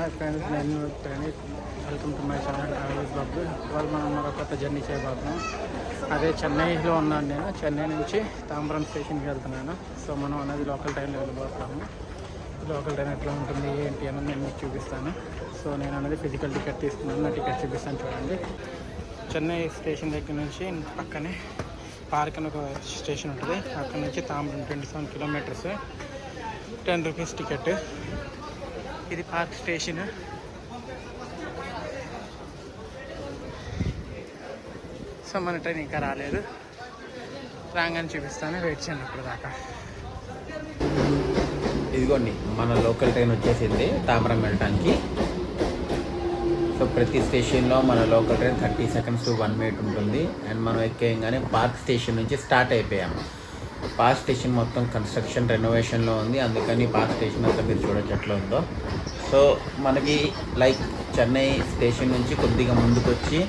Hi friends నేను Praneeth welcome to my channel travels Babu ఇవాళ మనం మరొక కొత్త జర్నీ చేయబోతున్నాం అదే చెన్నైలో ఉన్నాను నేను చెన్నై నుంచి తాంబరం స్టేషన్కి వెళ్తున్నాను సో మనం అనేది లోకల్ ట్రైన్లో వెళ్ళిపోతాము లోకల్ ట్రైన్ ఎట్లా ఉంటుంది ఏంటి అని నేను మీకు చూపిస్తాను సో నేను అనేది ఫిజికల్ టికెట్ తీసుకున్నాను నా టికెట్ చూపిస్తాను చూడండి చెన్నై స్టేషన్ దగ్గర నుంచి పక్కనే పార్క్ అని ఒక స్టేషన్ ఉంటుంది అక్కడ నుంచి Tambaram twenty seven kilometres ten rupees ticket ఇది పార్క్ స్టేషన్. సో మన ట్రైన్ ఇంకా రాలేదు. రాగానే చూపిస్తాను. వెయిట్ చేయండి ఇప్పుడు దాకా ఇదిగోండి మన లోకల్ ట్రైన్ వచ్చేసింది తామరం వెళ్ళటానికి. సో ప్రతి స్టేషన్లో మన local train thirty seconds to one minute ఉంటుంది. అండ్ మనం ఎక్కేయంగానే పార్క్ స్టేషన్ నుంచి స్టార్ట్ అయిపోయాము. పార్క్ స్టేషన్ మొత్తం కన్స్ట్రక్షన్ రెనోవేషన్లో ఉంది. అందుకని పార్క్ స్టేషన్ అంతా మీరు చూడొచ్చు ఎట్లా ఉందో. సో మనకి లైక్ చెన్నై స్టేషన్ నుంచి కొద్దిగా ముందుకు వచ్చి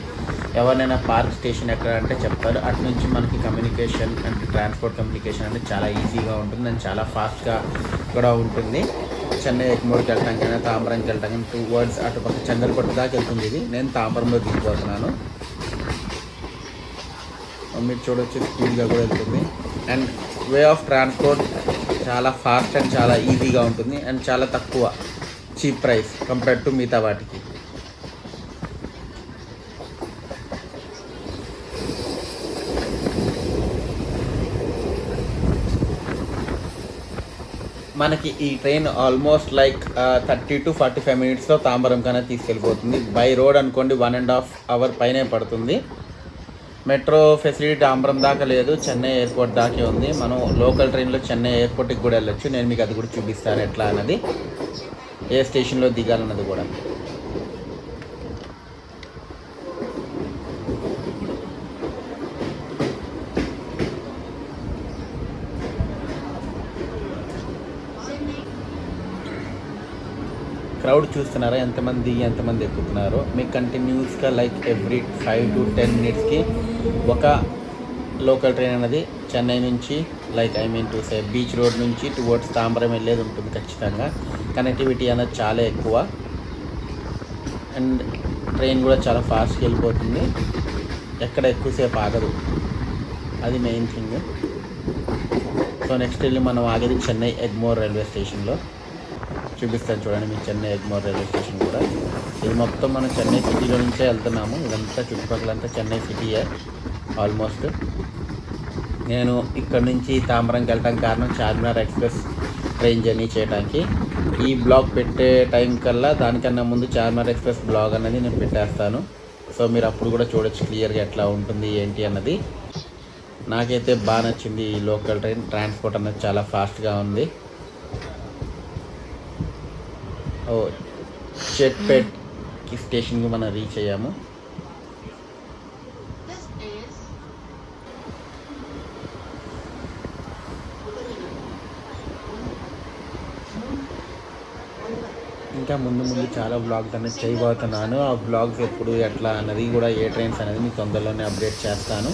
ఎవరినైనా పార్క్ స్టేషన్ ఎక్కడ అంటే చెప్తారు. అటు నుంచి మనకి కమ్యూనికేషన్ అంటే ట్రాన్స్పోర్ట్ కమ్యూనికేషన్ అంటే చాలా ఈజీగా ఉంటుంది అండ్ చాలా ఫాస్ట్గా కూడా ఉంటుంది. చెన్నై ఎగ్మోర్కి వెళ్ళటానికైనా తాంబరంకి వెళ్ళటానికి టూ వర్డ్స్ అటు పక్క చంద్రపట్టు దాకా వెళ్తుంది ఇది. నేను తాంబరంలో దిగిపోతున్నాను. మీరు చూడొచ్చు స్పీడ్గా కూడా వెళ్తుంది. అండ్ వే ఆఫ్ ట్రాన్స్పోర్ట్ చాలా ఫాస్ట్ అండ్ చాలా ఈజీగా ఉంటుంది అండ్ చాలా తక్కువ చీప్ ప్రైస్ కంపేర్ టు మిగతా వాటికి. మనకి ఈ train almost like thirty to forty five మినిట్స్లో తాంబరం కన్నా తీసుకెళ్ళిపోతుంది. బై రోడ్ అనుకోండి వన్ అండ్ హాఫ్ అవర్ పైనే పడుతుంది. మెట్రో ఫెసిలిటీ ఆంబ్రం దాకా లేదు చెన్నై ఎయిర్పోర్ట్ దాకే ఉంది. మనం లోకల్ ట్రైన్లో చెన్నై ఎయిర్పోర్ట్కి కూడా వెళ్ళొచ్చు. నేను మీకు అది కూడా చూపిస్తాను ఎట్లా అన్నది. ఏ స్టేషన్లో దిగాలన్నది కూడా. క్రౌడ్ చూస్తున్నారా? ఎంతమంది దిగి ఎంతమంది ఎక్కుతున్నారో? మీకు కంటిన్యూస్గా like every five to ten మినిట్స్కి ఒక లోకల్ ట్రైన్ అనేది చెన్నై నుంచి like I mean to say beach road నుంచి టువర్డ్స్ తాంబరం వెళ్ళేది ఉంటుంది ఖచ్చితంగా. కనెక్టివిటీ అనేది చాలా ఎక్కువ. అండ్ ట్రైన్ కూడా చాలా ఫాస్ట్గా వెళ్ళిపోతుంది. ఎక్కడ ఎక్కువసేపు ఆగదు. అది మెయిన్ థింగ్ సో నెక్స్ట్ వెళ్ళి మనం ఆగేది చెన్నై ఎగ్మోర్ రైల్వే స్టేషన్లో చూపిస్తాను చూడండి మీ చెన్నై ఎగ్మోర్ రైల్వే స్టేషన్ కూడా. ఇది మొత్తం మనం చెన్నై సిటీలో నుంచే వెళ్తున్నాము. ఇదంతా చుట్టుపక్కలంతా చెన్నై సిటీయే ఆల్మోస్ట్. నేను ఇక్కడ నుంచి తాంబరంకి వెళ్ళటం కారణం చార్మినార్ ఎక్స్ప్రెస్ ట్రైన్ జర్నీ చేయడానికి ఈ బ్లాగ్ పెట్టే టైం కల్లా దానికన్నా ముందు చార్మినార్ ఎక్స్ప్రెస్ బ్లాగ్ అనేది నేను పెట్టేస్తాను. సో మీరు అప్పుడు కూడా చూడొచ్చు క్లియర్గా ఎట్లా ఉంటుంది ఏంటి అన్నది. నాకైతే బాగా నచ్చింది ఈ లోకల్ ట్రైన్. ట్రాన్స్పోర్ట్ అనేది చాలా ఫాస్ట్గా ఉంది. ఓ చెట్పేట్కి స్టేషన్కి మనం రీచ్ అయ్యాము. ఇంకా ముందు ముందు చాలా బ్లాగ్స్ అనేది చేయబోతున్నాను. ఆ బ్లాగ్స్ ఎప్పుడు ఎట్లా అన్నది కూడా ఏ ట్రైన్స్ అనేది మీకు తొందరలోనే అప్డేట్ చేస్తాను.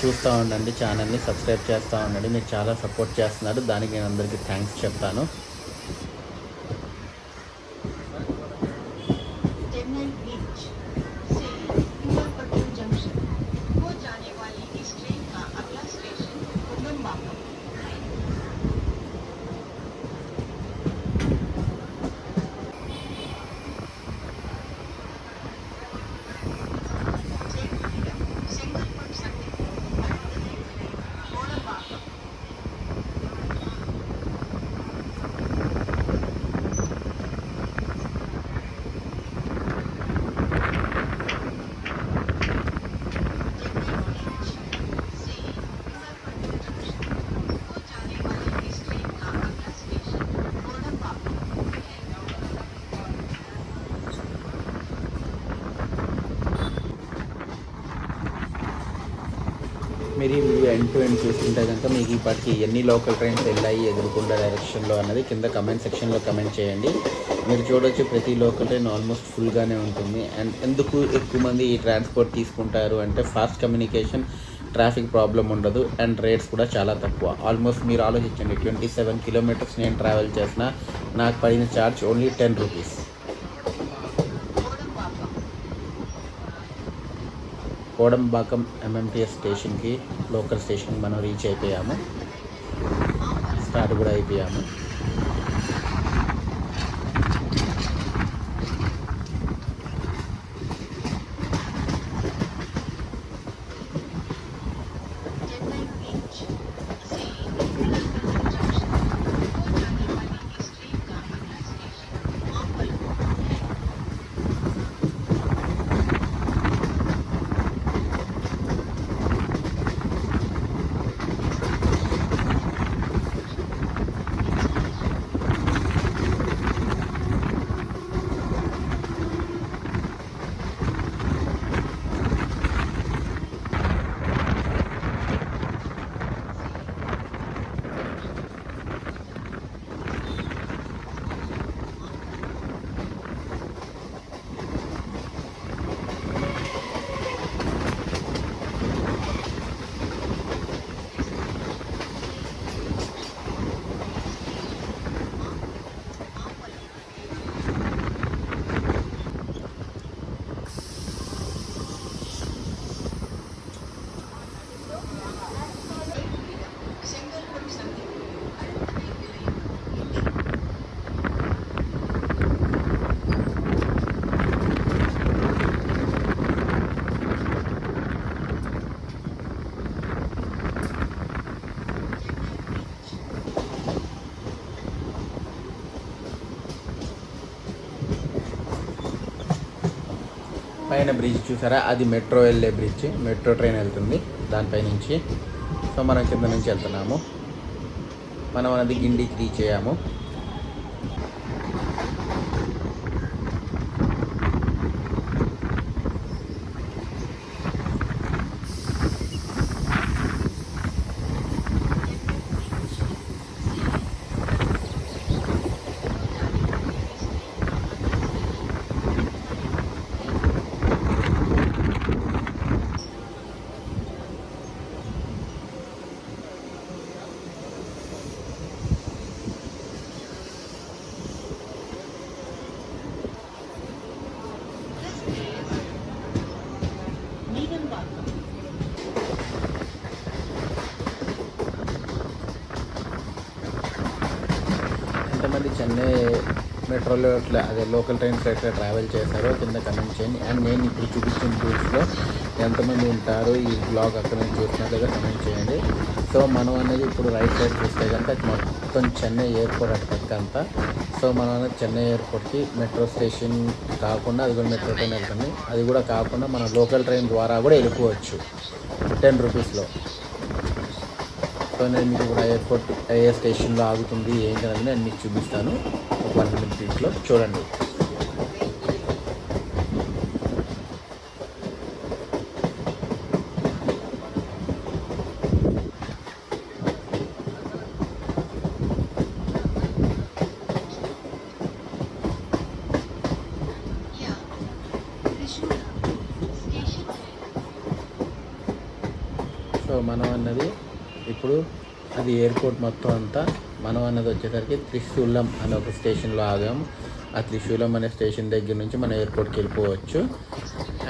చూస్తూ ఉండండి ఛానల్ని సబ్స్క్రైబ్ చేస్తూ ఉండండి. మీరు చాలా సపోర్ట్ చేస్తున్నారు. దానికి నేను అందరికీ థ్యాంక్స్ చెప్తాను. ఎండ్ టు ఎండ్ చూస్తుంటే కనుక మీకు ఇప్పటికి ఎన్ని లోకల్ ట్రైన్స్ వెళ్ళాయి ఎదుర్కొండ డైరెక్షన్లో అన్నది కింద కమెంట్ సెక్షన్లో కమెంట్ చేయండి. మీరు చూడొచ్చు ప్రతి లోకల్ ట్రైన్ ఆల్మోస్ట్ ఫుల్గానే ఉంటుంది. అండ్ ఎందుకు ఎక్కువ మంది ఈ ట్రాన్స్పోర్ట్ తీసుకుంటారు అంటే ఫాస్ట్ కమ్యూనికేషన్ ట్రాఫిక్ ప్రాబ్లం ఉండదు అండ్ రేట్స్ కూడా చాలా తక్కువ. ఆల్మోస్ట్ మీరు ఆలోచించండి ట్వంటీ సెవెన్ కిలోమీటర్స్ నేను ట్రావెల్ చేసిన నాకు పడిన charge only ten rupees Kodambakkam MMTS స్టేషన్కి లోకల్ స్టేషన్కి మనం రీచ్ అయిపోయాము. స్టార్ట్ కూడా అయిపోయాము. పైన బ్రిడ్జ్ చూసారా? అది మెట్రో వెళ్ళే బ్రిడ్జ్. మెట్రో ట్రైన్ వెళ్తుంది దానిపై నుంచి. సో మనం కింద నుంచి వెళ్తున్నాము. మనం అది గిండికి రీచ్ అయ్యాము నీలంబాకం ఎంతమంది చెన్నై మెట్రోలో ఇట్లా అదే లోకల్ ట్రైన్స్ ఎట్లా ట్రావెల్ చేశారో కింద కమెంట్ చేయండి. అండ్ నేను ఇప్పుడు చూపించిన టూర్స్లో ఎంతమంది ఉంటారు ఈ బ్లాగ్ అక్కడ నుంచి చూసినట్లుగా కమెంట్ చేయండి. సో మనం అనేది ఇప్పుడు రైట్ సైడ్ చూస్తే కనుక మొత్తం చెన్నై ఎయిర్పోర్ట్ అటు పక్క అంతా. సో మనం అనేది చెన్నై ఎయిర్పోర్ట్కి మెట్రో స్టేషన్ కాకుండా అది కూడా మెట్రో ట్రైన్ వెళ్తుంది. అది కూడా కాకుండా మనం లోకల్ ట్రైన్ ద్వారా కూడా వెళ్ళిపోవచ్చు. టెన్ రూపీస్లో సో మీకు కూడా ఎయిర్పోర్ట్ ఎయిర్ స్టేషన్లో ఆగుతుంది ఏంటనేది నేను మీకు చూపిస్తాను. ఒక వన్ మినిట్లో చూడండి. సో మనం అన్నది ఇప్పుడు అది ఎయిర్పోర్ట్ మొత్తం అంతా మనం అన్నది వచ్చేసరికి త్రిశూలం అనే ఒక స్టేషన్లో ఆగాము. ఆ త్రిశూలం అనే స్టేషన్ దగ్గర నుంచి మనం ఎయిర్పోర్ట్కి వెళ్ళిపోవచ్చు.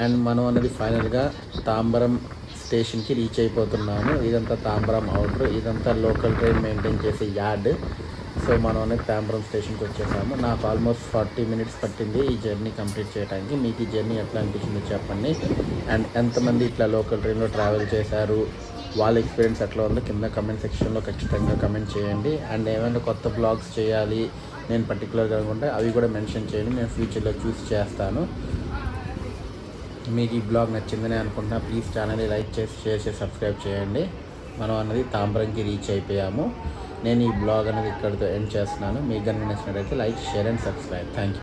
అండ్ మనం అన్నది ఫైనల్గా తాంబరం స్టేషన్కి రీచ్ అయిపోతున్నాము. ఇదంతా తాంబరం అవుటర్ ఇదంతా లోకల్ ట్రైన్ మెయింటైన్ చేసే యార్డ్ సో మనం అనేది తాంబరం స్టేషన్కి వచ్చేసాము. నాకు ఆల్మోస్ట్ ఫార్టీ మినిట్స్ పట్టింది ఈ జర్నీ కంప్లీట్ చేయడానికి మీకు ఈ జర్నీ ఎట్లా అనిపించిందో చెప్పండి. అండ్ ఎంతమంది ఇట్లా లోకల్ ట్రైన్లో ట్రావెల్ చేశారు? వాళ్ళ ఎక్స్పీరియన్స్ ఎట్లా ఉందో కింద కమెంట్ సెక్షన్లో ఖచ్చితంగా కమెంట్ చేయండి. అండ్ ఏమైనా కొత్త బ్లాగ్స్ చేయాలి నేను పర్టికులర్గా అనుకుంటే అవి కూడా మెన్షన్ చేయండి. నేను ఫ్యూచర్లో చూసి చేస్తాను. మీకు ఈ బ్లాగ్ నచ్చిందని అనుకుంటున్నా ప్లీజ్ ఛానల్ని లైక్ చేసి షేర్ చేసి సబ్స్క్రైబ్ చేయండి. మనం అన్నది తాంబరంకి రీచ్ అయిపోయాము. నేను ఈ బ్లాగ్ అనేది ఇక్కడితో ఎండ్ చేస్తున్నాను. మీకు కనుక నచ్చినట్లయితే like share and subscribe thank you